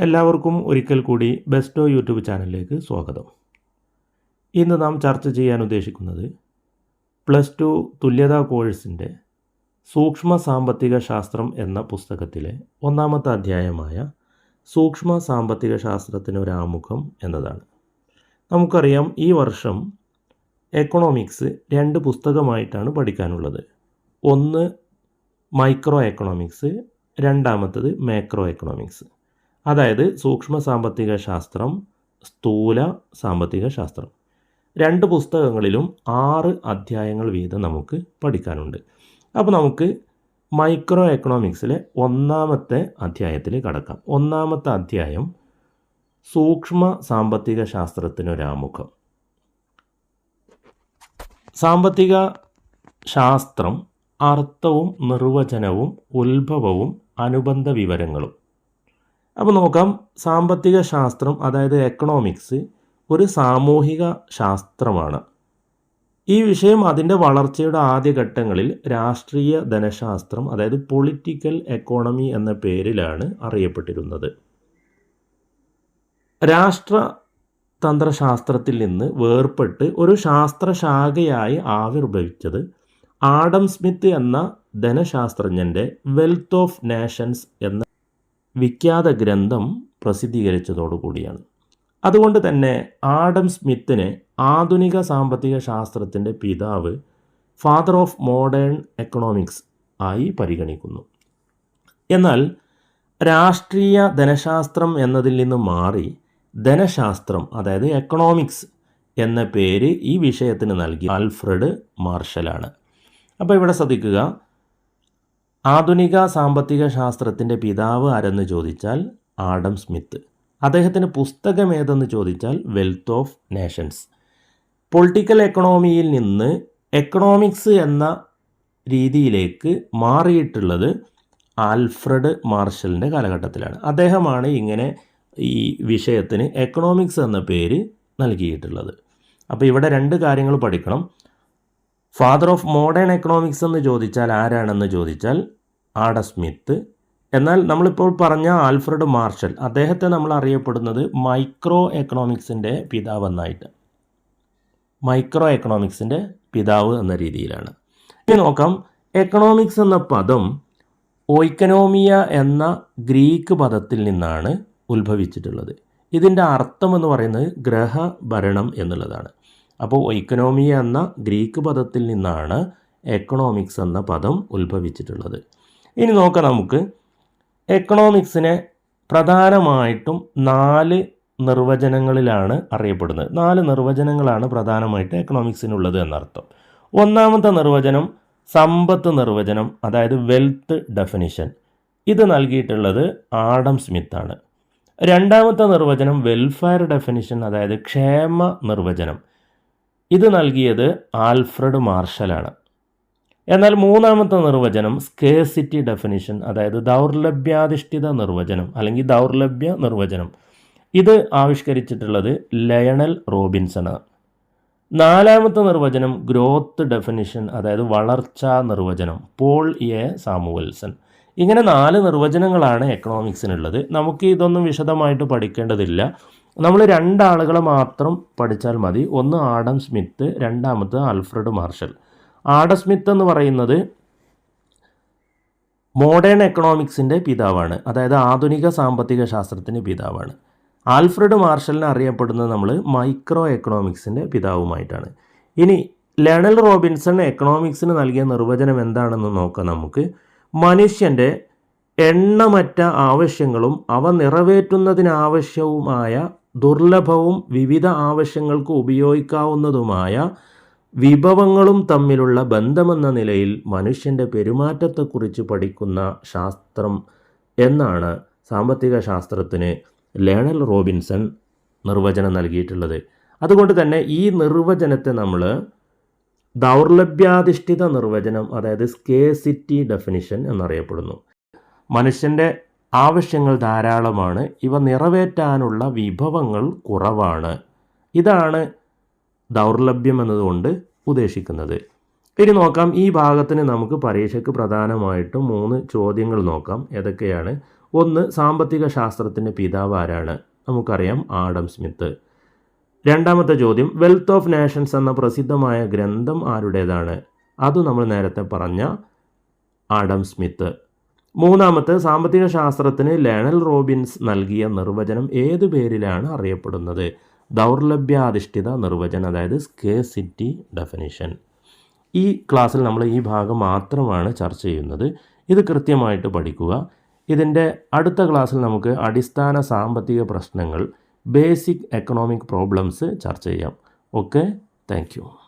എല്ലാവർക്കും ഒരിക്കൽ കൂടി ബെസ്റ്റോ യൂട്യൂബ് ചാനലിലേക്ക് സ്വാഗതം. ഇന്ന് നാം ചർച്ച ചെയ്യാൻ ഉദ്ദേശിക്കുന്നത് പ്ലസ് ടു തുല്യതാ കോഴ്സിന്റെ സൂക്ഷ്മ സാമ്പത്തിക ശാസ്ത്രം എന്ന പുസ്തകത്തിലെ ഒന്നാമത്തെ അധ്യായമായ സൂക്ഷ്മ സാമ്പത്തിക ശാസ്ത്രത്തിന് ഒരു ആമുഖം എന്നതാണ്. നമുക്കറിയാം ഈ വർഷം എക്കണോമിക്സ് രണ്ട് പുസ്തകമായിട്ടാണ് പഠിക്കാനുള്ളത്. ഒന്ന് മൈക്രോ എക്കണോമിക്സ് രണ്ടാമത്തത് മാക്രോ എക്കണോമിക്സ് അതായത് സൂക്ഷ്മ സാമ്പത്തിക ശാസ്ത്രം സ്ഥൂല സാമ്പത്തിക ശാസ്ത്രം. രണ്ട് പുസ്തകങ്ങളിലും ആറ് അധ്യായങ്ങൾ വീതം നമുക്ക് പഠിക്കാനുണ്ട്. അപ്പോൾ നമുക്ക് മൈക്രോ എക്കണോമിക്സിലെ ഒന്നാമത്തെ അധ്യായത്തിൽ കടക്കാം. ഒന്നാമത്തെ അധ്യായം സൂക്ഷ്മ സാമ്പത്തിക ശാസ്ത്രത്തിനൊരാമുഖം. സാമ്പത്തിക ശാസ്ത്രം അർത്ഥവും നിർവചനവും ഉത്ഭവവും അനുബന്ധ വിവരങ്ങളും. അപ്പോൾ നോക്കാം. സാമ്പത്തിക ശാസ്ത്രം അതായത് എക്കണോമിക്സ് ഒരു സാമൂഹിക ശാസ്ത്രമാണ്. ഈ വിഷയം അതിന്റെ വളർച്ചയുടെ ആദ്യഘട്ടങ്ങളിൽ രാഷ്ട്രീയ ധനശാസ്ത്രം അതായത് പൊളിറ്റിക്കൽ എക്കോണമി എന്ന പേരിലാണ് അറിയപ്പെട്ടിരുന്നത്. രാഷ്ട്ര തന്ത്രശാസ്ത്രത്തിൽ നിന്ന് വേർപ്പെട്ട് ഒരു ശാസ്ത്രശാഖയായി ആവിർഭവിച്ചത് ആഡം സ്മിത്ത് എന്ന ധനശാസ്ത്രജ്ഞന്റെ വെൽത്ത് ഓഫ് നേഷൻസ് എന്ന വിഖ്യാത ഗ്രന്ഥം പ്രസിദ്ധീകരിച്ചതോടുകൂടിയാണ് അതുകൊണ്ട് തന്നെ ആഡം സ്മിത്തിനെ ആധുനിക സാമ്പത്തിക ശാസ്ത്രത്തിന്റെ പിതാവ് ഫാദർ ഓഫ് മോഡേൺ എക്കണോമിക്സ് ആയി പരിഗണിക്കുന്നു. എന്നാൽ രാഷ്ട്രീയ ധനശാസ്ത്രം എന്നതിൽ നിന്ന് മാറി ധനശാസ്ത്രം അതായത് എക്കണോമിക്സ് എന്ന പേര് ഈ വിഷയത്തിന് നൽകി ആൽഫ്രഡ് മാർഷലാണ്. അപ്പോൾ ഇവിടെ ശ്രദ്ധിക്കുക ആധുനിക സാമ്പത്തിക ശാസ്ത്രത്തിന്റെ പിതാവ് ആരെന്ന് ചോദിച്ചാൽ ആഡം സ്മിത്ത്. അദ്ദേഹത്തിന്റെ പുസ്തകം ഏതെന്ന് ചോദിച്ചാൽ വെൽത്ത് ഓഫ് നേഷൻസ്. പൊളിറ്റിക്കൽ എക്കണോമിയിൽ നിന്ന് എക്കണോമിക്സ് എന്ന രീതിയിലേക്ക് മാറിയിട്ടുള്ളത് ആൽഫ്രഡ് മാർഷലിന്റെ കാലഘട്ടത്തിലാണ്. അദ്ദേഹമാണ് ഇങ്ങനെ ഈ വിഷയത്തിന് എക്കണോമിക്സ് എന്ന പേര് നൽകിയിട്ടുള്ളത്. അപ്പോൾ ഇവിടെ രണ്ട് കാര്യങ്ങൾ പഠിക്കണം. ഫാദർ ഓഫ് മോഡേൺ എക്കണോമിക്സ് എന്ന് ചോദിച്ചാൽ ആരാണെന്ന് ചോദിച്ചാൽ ആഡ സ്മിത്ത്. എന്നാൽ നമ്മളിപ്പോൾ പറഞ്ഞ ആൽഫ്രഡ് മാർഷൽ അദ്ദേഹത്തെ നമ്മൾ അറിയപ്പെടുന്നത് മൈക്രോ എക്കണോമിക്സിന്റെ പിതാവ് എന്നായിട്ട് മൈക്രോ എക്കണോമിക്സിന്റെ പിതാവ് എന്ന രീതിയിലാണ്. ഇനി നോക്കാം എക്കണോമിക്സ് എന്ന പദം ഓയ്ക്കനോമിയ എന്ന ഗ്രീക്ക് പദത്തിൽ നിന്നാണ് ഉത്ഭവിച്ചിട്ടുള്ളത്. ഇതിന്റെ അർത്ഥം എന്ന് പറയുന്നത് ഗ്രഹഭരണം എന്നുള്ളതാണ്. അപ്പോൾ ഇക്കണോമി എന്ന ഗ്രീക്ക് പദത്തിൽ നിന്നാണ് എക്കണോമിക്സ് എന്ന പദം ഉത്ഭവിച്ചിട്ടുള്ളത്. ഇനി നോക്കാം നമുക്ക്. എക്കണോമിക്സിനെ പ്രധാനമായിട്ടും നാല് നിർവചനങ്ങളിലാണ് അറിയപ്പെടുന്നത്. നാല് നിർവചനങ്ങളാണ് പ്രധാനമായിട്ട് എക്കണോമിക്സിനുള്ളത് എന്നർത്ഥം. ഒന്നാമത്തെ നിർവചനം സമ്പത്ത് നിർവചനം അതായത് വെൽത്ത് ഡെഫിനിഷൻ ഇത് നൽകിയിട്ടുള്ളത് ആഡം സ്മിത്താണ് രണ്ടാമത്തെ നിർവചനം വെൽഫെയർ ഡെഫിനിഷൻ അതായത് ക്ഷേമ നിർവചനം. ഇത് നൽകിയത് ആൽഫ്രഡ് മാർഷലാണ്. എന്നാൽ മൂന്നാമത്തെ നിർവചനം സ്കേസിറ്റി ഡെഫിനിഷൻ അതായത് ദൗർലഭ്യാധിഷ്ഠിത നിർവചനം അല്ലെങ്കിൽ ദൗർലഭ്യ നിർവചനം. ഇത് ആവിഷ്കരിച്ചിട്ടുള്ളത് ലയണൽ റോബിൻസണാണ് നാലാമത്തെ നിർവചനം ഗ്രോത്ത് ഡെഫിനിഷൻ അതായത് വളർച്ചാ നിർവചനം പോൾ എ സാമുവൽസൺ. ഇങ്ങനെ നാല് നിർവചനങ്ങളാണ് എക്കണോമിക്സിനുള്ളത് നമുക്ക് ഇതൊന്നും വിശദമായിട്ട് പഠിക്കേണ്ടതില്ല. നമ്മൾ രണ്ടാളുകളെ മാത്രം പഠിച്ചാൽ മതി. ഒന്ന് ആഡം സ്മിത്ത് രണ്ടാമത് ആൽഫ്രഡ് മാർഷൽ. ആഡം സ്മിത്ത് എന്ന് പറയുന്നത് മോഡേൺ എക്കണോമിക്സിന്റെ പിതാവാണ്. അതായത് ആധുനിക സാമ്പത്തിക ശാസ്ത്രത്തിന്റെ പിതാവാണ്. ആൽഫ്രഡ് മാർഷലിനെ അറിയപ്പെടുന്നത് നമ്മൾ മൈക്രോ എക്കണോമിക്സിന്റെ പിതാവുമായിട്ടാണ്. ഇനി ലെണൽ റോബിൻസൺ എക്കണോമിക്സിന് നൽകിയ നിർവചനം എന്താണെന്ന് നോക്കാം നമുക്ക്. മനുഷ്യന്റെ എണ്ണമറ്റ ആവശ്യങ്ങളും അവ നിറവേറ്റുന്നതിനാവശ്യവുമായ ദുർലഭവും വിവിധ ആവശ്യങ്ങൾക്ക് ഉപയോഗിക്കാവുന്നതുമായ വിഭവങ്ങളും തമ്മിലുള്ള ബന്ധമെന്ന നിലയിൽ മനുഷ്യന്റെ പെരുമാറ്റത്തെക്കുറിച്ച് പഠിക്കുന്ന ശാസ്ത്രം എന്നാണ് സാമ്പത്തിക ശാസ്ത്രത്തിന് ലേണൽ റോബിൻസൺ നിർവചനം നൽകിയിട്ടുള്ളത്. അതുകൊണ്ട് തന്നെ ഈ നിർവചനത്തെ നമ്മൾ ദൗർലഭ്യാധിഷ്ഠിത നിർവചനം അതായത് സ്കേസിറ്റി ഡെഫിനിഷൻ എന്നറിയപ്പെടുന്നു. മനുഷ്യന്റെ ആവശ്യങ്ങൾ ധാരാളമാണ്. ഇവ നിറവേറ്റാനുള്ള വിഭവങ്ങൾ കുറവാണ്. ഇതാണ് ദൗർലഭ്യം എന്നതുകൊണ്ട് ഉദ്ദേശിക്കുന്നത്. ഇനി നോക്കാം. ഈ ഭാഗത്തിന് നമുക്ക് പരീക്ഷയ്ക്ക് പ്രധാനമായിട്ടും മൂന്ന് ചോദ്യങ്ങൾ നോക്കാം. ഏതൊക്കെയാണ്? ഒന്ന് സാമ്പത്തിക ശാസ്ത്രത്തിന്റെ പിതാവ് ആരാണ്? നമുക്കറിയാം ആഡം സ്മിത്ത്. രണ്ടാമത്തെ ചോദ്യം വെൽത്ത് ഓഫ് നേഷൻസ് എന്ന പ്രസിദ്ധമായ ഗ്രന്ഥം ആരുടേതാണ്? അത് നമ്മൾ നേരത്തെ പറഞ്ഞ ആഡം സ്മിത്ത്. മൂന്നാമത്തെ സാമ്പത്തിക ശാസ്ത്രത്തിന് ലേണൽ റോബിൻസ് നൽകിയ നിർവചനം ഏത് പേരിലാണ് അറിയപ്പെടുന്നത്? ദൗർലഭ്യാധിഷ്ഠിത നിർവചനം അതായത് സ്കേസിറ്റി ഡെഫിനിഷൻ. ഈ ക്ലാസ്സിൽ നമ്മൾ ഈ ഭാഗം മാത്രമാണ് ചർച്ച ചെയ്യുന്നത്. ഇത് കൃത്യമായിട്ട് പഠിക്കുക. ഇതിന്റെ അടുത്ത ക്ലാസ്സിൽ നമുക്ക് അടിസ്ഥാന സാമ്പത്തിക പ്രശ്നങ്ങൾ ബേസിക് എക്കണോമിക് പ്രോബ്ലംസ് ചർച്ച ചെയ്യാം. ഓക്കെ? താങ്ക്